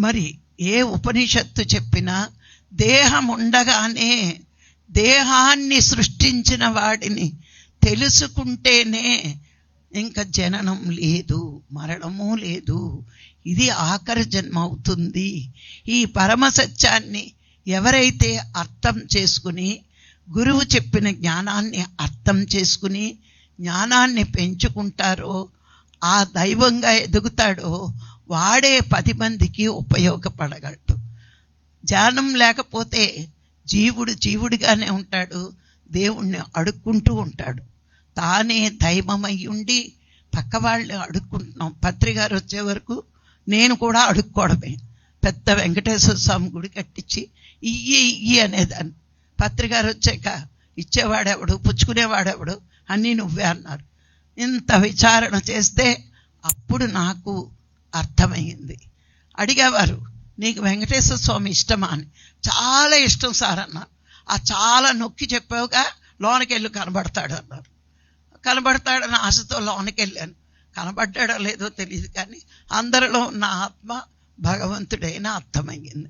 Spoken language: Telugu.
మరి ఏ ఉపనిషత్తు చెప్పినా దేహం ఉండగానే దేహాన్ని సృష్టించిన వాడిని తెలుసుకుంటేనే ఇంకా జననం లేదు మరణము లేదు. ఇది ఆఖరి జన్మ అవుతుంది ఈ పరమ సత్యాన్ని ఎవరైతే అర్థం చేసుకుని గురువు చెప్పిన జ్ఞానాన్ని అర్థం చేసుకుని జ్ఞానాన్ని పెంచుకుంటారో ఆ దైవంగా ఎదుగుతాడో వాడే పది మందికి ఉపయోగపడగలడు. ధ్యానం లేకపోతే జీవుడు జీవుడిగానే ఉంటాడు దేవుణ్ణి అడుక్కుంటూ ఉంటాడు. తానే దైవమై ఉండి పక్క వాళ్ళు అడుక్కుంటున్నాం. పత్రికారు వచ్చే వరకు నేను కూడా అడుక్కోవడమే. పెద్ద వెంకటేశ్వర స్వామి గుడి కట్టించి ఇయ్యి ఇయ్యి అనేదాన్ని. పత్రికారు వచ్చాక ఇచ్చేవాడెవడు పుచ్చుకునేవాడెవడు? అన్నీ నువ్వే అన్నారు. ఇంత విచారణ చేస్తే అప్పుడు నాకు అర్థమైంది. అడిగేవారు నీకు వెంకటేశ్వర స్వామి ఇష్టమా? అని. చాలా ఇష్టం సార్ అన్నారు. ఆ చాలా నొక్కి చెప్పావుగా లోనకెళ్ళి కనబడతాడు అన్నారు. కనబడతాడని ఆశతో లోనకెళ్ళాను. కనబడ్డాడో లేదో తెలియదు కానీ అందరిలో ఉన్న ఆత్మ భగవంతుడైన అర్థమయ్యింది.